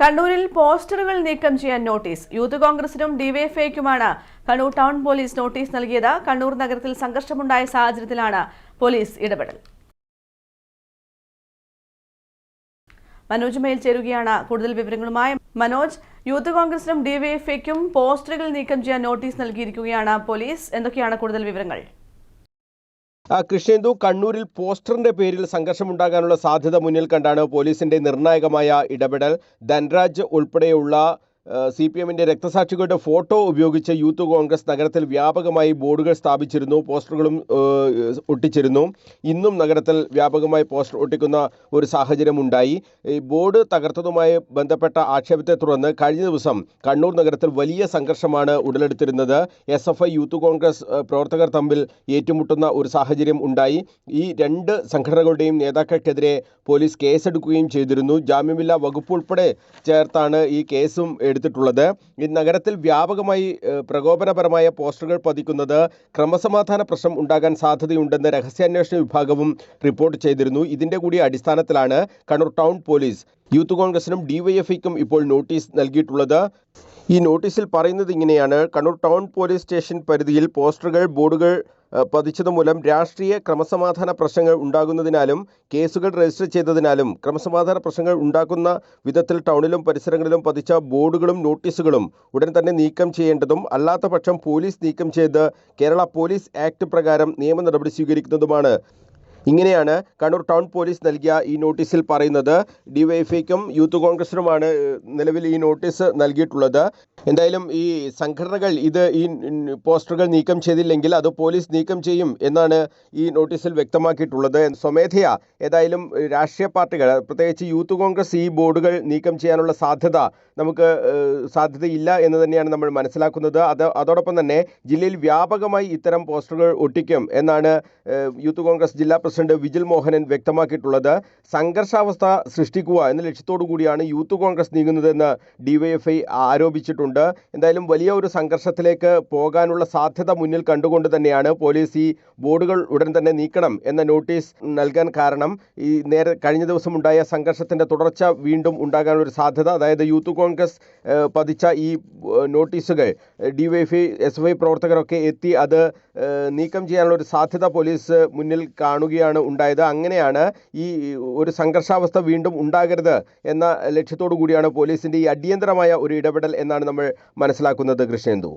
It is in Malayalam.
കണ്ണൂരിൽ പോസ്റ്ററുകൾ നീക്കം ചെയ്യാൻ നോട്ടീസ്. യൂത്ത് കോൺഗ്രസിനും ഡിവൈഎഫ്ഐക്കുമാണ് കണ്ണൂർ ടൗൺ പോലീസ് നോട്ടീസ് നൽകിയത്. കണ്ണൂർ നഗരത്തിൽ സംഘർഷമുണ്ടായ സാഹചര്യത്തിലാണ് പോലീസ് ഇടപെടൽ. മനോജ് മേൽ ചേരുകയാണ് കൂടുതൽ വിവരങ്ങളുമായി. മനോജ് യൂത്ത് കോൺഗ്രസിനും ഡിവൈഎഫ്ഐക്കും പോസ്റ്ററുകൾ നീക്കം ചെയ്യാൻ നോട്ടീസ് നൽകിയിരിക്കുകയാണ് പോലീസ്. എന്തൊക്കെയാണ് കൂടുതൽ വിവരങ്ങൾ? കൃഷ്ണേന്ദു കണ്ണൂരിൽ പോസ്റ്ററിന്റെ പേരിൽ സംഘർഷമുണ്ടാകാനുള്ള സാധ്യത മുന്നിൽ കണ്ടാണ് പോലീസിന്റെ നിർണായകമായ ഇടപെടൽ. ധൻരാജ് ഉൾപ്പെടെയുള്ള സി പി എമ്മിന്റെ രക്തസാക്ഷികളുടെ ഫോട്ടോ ഉപയോഗിച്ച് യൂത്ത് കോൺഗ്രസ് നഗരത്തിൽ വ്യാപകമായി ബോർഡുകൾ സ്ഥാപിച്ചിരുന്നു പോസ്റ്ററുകളും ഒട്ടിച്ചിരുന്നു. ഇന്നും നഗരത്തിൽ വ്യാപകമായി പോസ്റ്റർ ഒട്ടിക്കുന്ന ഒരു സാഹചര്യം ഉണ്ടായി ഈ ബോർഡ് തകർത്തതുമായി ബന്ധപ്പെട്ട ആക്ഷേപത്തെ തുടർന്ന് കഴിഞ്ഞ ദിവസം കണ്ണൂർ നഗരത്തിൽ വലിയ സംഘർഷമാണ് ഉടലെടുത്തിരുന്നത്. S F I youth Congress പ്രവർത്തകർ തമ്മിൽ ഏറ്റുമുട്ടുന്ന ഒരു സാഹചര്യം ഉണ്ടായി. ഈ രണ്ട് സംഘടനകളുടെയും നേതാക്കൾക്കെതിരെ പോലീസ് കേസെടുക്കുകയും ചെയ്തിരുന്നു. ജാമ്യമില്ലാ വകുപ്പ് ഉൾപ്പെടെ ചേർത്താണ് ഈ കേസും എടുത്തിട്ടുള്ളത്. ഈ നഗരത്തിൽ വ്യാപകമായി പ്രകോപനപരമായ പോസ്റ്ററുകൾ പതിക്കുന്നത് ക്രമസമാധാന പ്രശ്നം ഉണ്ടാകാൻ സാധ്യതയുണ്ടെന്ന് രഹസ്യാന്വേഷണ വിഭാഗവും റിപ്പോർട്ട് ചെയ്തിരുന്നു. ഇതിന്റെ കൂടി അടിസ്ഥാനത്തിലാണ് കണ്ണൂർ ടൗൺ പോലീസ് യൂത്ത് കോൺഗ്രസിനും ഡിവൈഎഫ്ഐക്കും ഇപ്പോൾ നോട്ടീസ് നൽകിയിട്ടുള്ളത്. ഈ നോട്ടീസിൽ പറയുന്നത് ഇങ്ങനെയാണ്. കണ്ണൂർ ടൗൺ പോലീസ് സ്റ്റേഷൻ പരിധിയിൽ പോസ്റ്ററുകൾ ബോർഡുകൾ പതിച്ചതുമൂലം രാഷ്ട്രീയ ക്രമസമാധാന പ്രശ്നങ്ങൾ ഉണ്ടാകുന്നതിനാലും കേസുകൾ രജിസ്റ്റർ ചെയ്തതിനാലും ക്രമസമാധാന പ്രശ്നങ്ങൾ ഉണ്ടാക്കുന്ന വിധത്തിൽ ടൗണിലും പരിസരങ്ങളിലും പതിച്ച ബോർഡുകളും നോട്ടീസുകളും ഉടൻ തന്നെ നീക്കം ചെയ്യേണ്ടതും അല്ലാത്ത പോലീസ് നീക്കം ചെയ്ത് കേരള പോലീസ് ആക്ട് പ്രകാരം നിയമ നടപടി സ്വീകരിക്കുന്നതുമാണ്. ഇങ്ങനെയാണ് കണ്ണൂർ ടൗൺ പോലീസ് നൽകിയ ഈ നോട്ടീസിൽ പറയുന്നത്. ഡിവൈഎഫ്ഐക്കും യൂത്ത് കോൺഗ്രസിനുമാണ് നിലവിൽ ഈ നോട്ടീസ് നൽകിയിട്ടുള്ളത്. എന്തായാലും ഈ സംഘടനകൾ ഇത് ഈ പോസ്റ്ററുകൾ നീക്കം ചെയ്തില്ലെങ്കിൽ അത് പോലീസ് നീക്കം ചെയ്യും എന്നാണ് ഈ നോട്ടീസിൽ വ്യക്തമാക്കിയിട്ടുള്ളത്. സ്വമേധയാ ഏതായാലും രാഷ്ട്രീയ പാർട്ടികൾ പ്രത്യേകിച്ച് യൂത്ത് കോൺഗ്രസ് ഈ ബോർഡുകൾ നീക്കം ചെയ്യാനുള്ള സാധ്യത നമുക്ക് സാധ്യതയില്ല എന്ന് തന്നെയാണ് നമ്മൾ മനസ്സിലാക്കുന്നത്. അത് അതോടൊപ്പം തന്നെ ജില്ലയിൽ വ്യാപകമായി ഇത്തരം പോസ്റ്ററുകൾ ഒട്ടിക്കും എന്നാണ് യൂത്ത് കോൺഗ്രസ് ജില്ലാ പ്രസിഡന്റ് വിജിൽ മോഹനൻ വ്യക്തമാക്കിയിട്ടുള്ളത് സംഘർഷാവസ്ഥ സൃഷ്ടിക്കുക എന്ന ലക്ഷ്യത്തോടു കൂടിയാണ് യൂത്ത് കോൺഗ്രസ് നീങ്ങുന്നതെന്ന് ഡിവൈഎഫ്ഐ ആരോപിച്ചിട്ടുണ്ട്. എന്തായാലും വലിയ ഒരു സംഘർഷത്തിലേക്ക് പോകാനുള്ള സാധ്യത മുന്നിൽ കണ്ടുകൊണ്ട് തന്നെയാണ് പോലീസ് ഈ ബോർഡുകൾ ഉടൻ തന്നെ നീക്കണം എന്ന നോട്ടീസ് നൽകാൻ കാരണം ഈ നേരെ കഴിഞ്ഞ ദിവസം ഉണ്ടായ സംഘർഷത്തിന്റെ തുടർച്ച വീണ്ടും ഉണ്ടാകാനുള്ള ഒരു സാധ്യത അതായത് യൂത്ത് കോൺഗ്രസ് പതിച്ച ഈ നോട്ടീസുകൾ ഡിവൈഎഫ്ഐ എസ് ഐ പ്രവർത്തകരൊക്കെ എത്തി അത് നീക്കം ചെയ്യാനുള്ള ഒരു സാധ്യത പോലീസ് മുന്നിൽ കാണുകയാണ്. ഉണ്ടായത്. അങ്ങനെയാണ് ഈ ഒരു സംഘർഷാവസ്ഥ വീണ്ടും ഉണ്ടാകരുത് എന്ന ലക്ഷ്യത്തോടു കൂടിയാണ് പോലീസിന്റെ ഈ അടിയന്തരമായ ഒരു ഇടപെടൽ എന്നാണ് നമ്മൾ മനസ്സിലാക്കുന്നത് കൃഷ്ണേന്ദു.